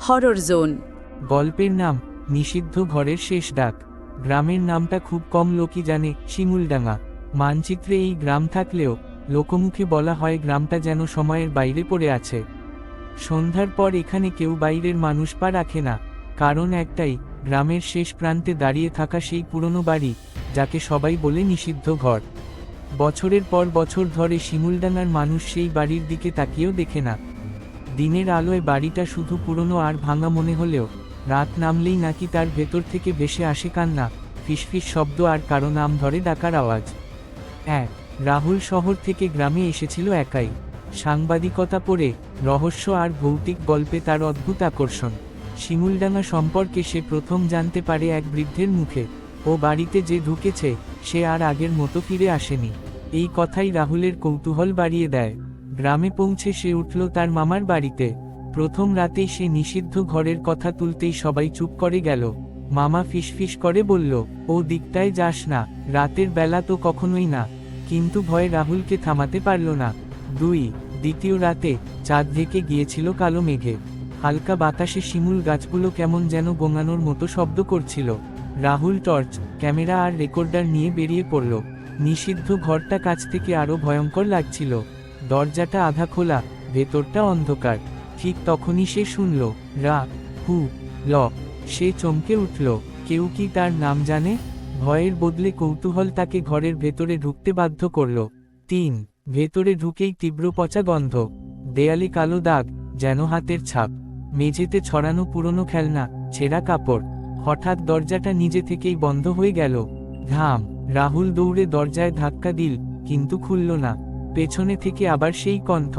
Horror zone গল্পের নাম, নিষিদ্ধ ঘরের শেষ ডাক। গ্রামের নামটা খুব কম লোকই জানে, শিমুলডাঙ্গা। মানচিত্রে এই গ্রাম থাকলেও, লোকমুখে বলা হয় গ্রামটা যেন সময়ের বাইরে পড়ে আছে। সন্ধ্যার পর এখানে কেউ বাইরের মানুষ পা রাখে না। কারণ একটাই, গ্রামের শেষ প্রান্তে দাঁড়িয়ে থাকা সেই পুরনো বাড়ি, যাকে সবাই বলে নিষিদ্ধ ঘর। বছরের পর বছর ধরে শিমুলডাঙ্গার মানুষ সেই বাড়ির দিকে তাকিয়েও দেখে না। দিনের আলোয় বাড়িটা শুধু পুরনো আর ভাঙা মনে হলেও, রাত নামলেই নাকি তার ভেতর থেকে ভেসে আসে কান্না, ফিসফিস শব্দ আর কারও নাম ধরে ডাকার আওয়াজ। এক, রাহুল শহর থেকে গ্রামে এসেছিল একাই। সাংবাদিকতা পড়ে, রহস্য আর ভৌতিক গল্পে তার অদ্ভুত আকর্ষণ। শিমুলডাঙ্গা সম্পর্কে সে প্রথম জানতে পারে এক বৃদ্ধের মুখে, ও বাড়িতে যে ঢুকেছে, সে আর আগের মতো ফিরে আসেনি। এই কথাই রাহুলের কৌতূহল বাড়িয়ে দেয়। গ্রামে পৌঁছে সে উঠল তার মামার বাড়িতে। প্রথম রাতেই সে নিষিদ্ধ ঘরের কথা তুলতেই সবাই চুপ করে গেল। মামা ফিসফিস করে বলল, ও দিকটায় যাস না, রাতের বেলা তো কখনোই না। কিন্তু ভয়ে রাহুলকে থামাতে পারল না। দুই, দ্বিতীয় রাতে চাঁদ ঢেকে গিয়েছিল কালো মেঘে। হালকা বাতাসে শিমুল গাছগুলো কেমন যেন গোঙানোর মতো শব্দ করছিল। রাহুল টর্চ, ক্যামেরা আর রেকর্ডার নিয়ে বেরিয়ে পড়ল। নিষিদ্ধ ঘরটা কাছ থেকে আরও ভয়ঙ্কর লাগছিল। দরজাটা আধা খোলা, ভেতরটা অন্ধকার। ঠিক তখনই সে শুনল, রা, হু, ল। সে চমকে উঠল, কেউ কি তার নাম জানে? ভয়ের বদলে কৌতূহল তাকে ঘরের ভেতরে ঢুকতে বাধ্য করল। তিন, ভেতরে ঢুকেই তীব্র পচা গন্ধ। দেয়ালে কালো দাগ, যেন হাতের ছাপ। মেঝেতে ছড়ানো পুরনো খেলনা, ছেঁড়া কাপড়। হঠাৎ দরজাটা নিজে থেকেই বন্ধ হয়ে গেল। ঘাম, রাহুল দৌড়ে দরজায় ধাক্কা দিল, কিন্তু খুলল না। পেছনে থেকে আবার সেই কণ্ঠ,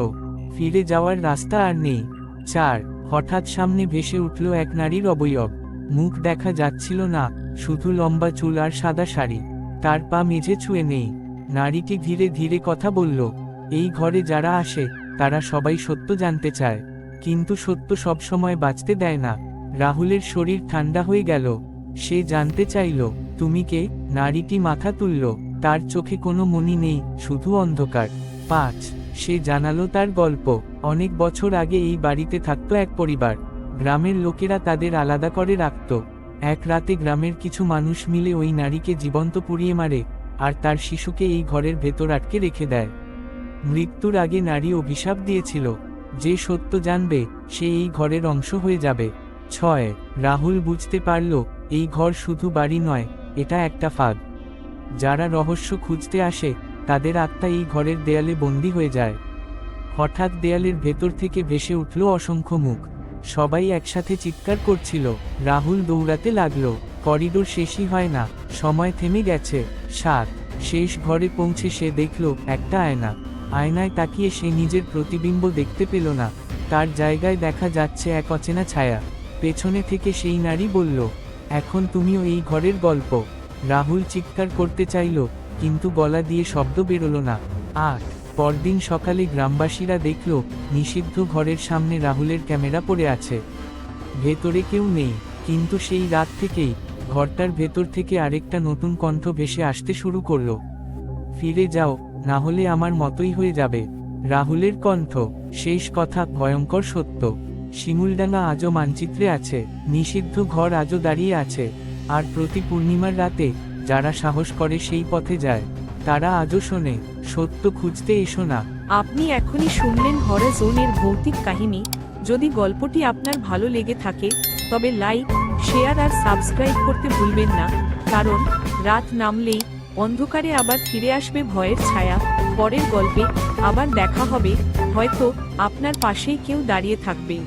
ফিরে যাওয়ার রাস্তা আর নেই। চার, হঠাৎ সামনে ভেসে উঠল এক নারীর অবয়ব। মুখ দেখা যাচ্ছিল না, শুধু লম্বা চুল আর সাদা শাড়ি। তার পা মেঝে ছুঁয়ে নেই। নারীটি ধীরে ধীরে কথা বলল, এই ঘরে যারা আসে, তারা সবাই সত্য জানতে চায়। কিন্তু সত্য সবসময় বাঁচতে দেয় না। রাহুলের শরীর ঠান্ডা হয়ে গেল। সে জানতে চাইল, তুমি কে? নারীটি মাথা তুলল তার চোখে কোনো মনি নেই, শুধু অন্ধকার। পাঁচ, সে জানালো তার গল্প। অনেক বছর আগে এই বাড়িতে থাকত এক পরিবার। গ্রামের লোকেরা তাদের আলাদা করে রাখত। এক রাতে গ্রামের কিছু মানুষ মিলে ওই নারীকে জীবন্ত পুড়িয়ে মারে, আর তার শিশুকে এই ঘরের ভেতর আটকে রেখে দেয়। মৃত্যুর আগে নারী অভিশাপ দিয়েছিল। যে সত্য জানবে, সে এই ঘরের অংশ হয়ে যাবে। ছয়, রাহুল বুঝতে পারল, এই ঘর শুধু বাড়ি নয়, এটা একটা ফাঁদ। যারা রহস্য খুঁজতে আসে, তাদের আত্মা এই ঘরের দেয়ালে বন্দী হয়ে যায়। হঠাৎ দেয়ালের ভেতর থেকে ভেসে উঠল অসংখ্য মুখ। সবাই একসাথে চিৎকার করছিল। রাহুল দৌড়াতে লাগল। করিডোর শেষই হয় না। সময় থেমে গেছে। সাত। শেষ ঘরে পৌঁছে সে দেখল, একটা আয়না। আয়নায় তাকিয়ে সে নিজের প্রতিবিম্ব দেখতে পেল না। তার জায়গায় দেখা যাচ্ছে এক অচেনা ছায়া। পেছনে থেকে সেই নারী বলল, এখন তুমিও এই ঘরের গল্প। রাহুল চিৎকার করতে চাইল, কিন্তু গলা দিয়ে শব্দ বেরোলো না। আট পরদিন সকালে গ্রামবাসীরা দেখল, নিষিদ্ধ ঘরের সামনে রাহুলের ক্যামেরা পড়ে আছে। ভেতরে কেউ নেই, কিন্তু সেই রাত থেকেই ঘরটার ভেতর থেকে আরেকটা নতুন কণ্ঠ ভেসে আসতে শুরু করল। ফিরে যাও, না হলে আমার মতোই হয়ে যাবে। রাহুলের কণ্ঠ, শেষ কথা, ভয়ঙ্কর সত্য। শিমুলডাঙ্গা আজও মানচিত্রে আছে, নিষিদ্ধ ঘর আজও দাঁড়িয়ে আছে। আর প্রতি পূর্ণিমার রাতে যারা সাহস করে সেই পথে যায়, তারা আজও শোনে, সত্য খুঁজতে এসো না। আপনি এখনই শুনলেন হরে জোনের ভৌতিক কাহিনী। যদি গল্পটি আপনার ভালো লেগে থাকে, তবে লাইক, শেয়ার আর সাবস্ক্রাইব করতে ভুলবেন না, কারণ রাত নামলেই অন্ধকারে আবার ফিরে আসবে ভয়ের ছায়া। পরের গল্পে আবার দেখা হবে, হয়তো আপনার পাশেই কেউ দাঁড়িয়ে থাকবে।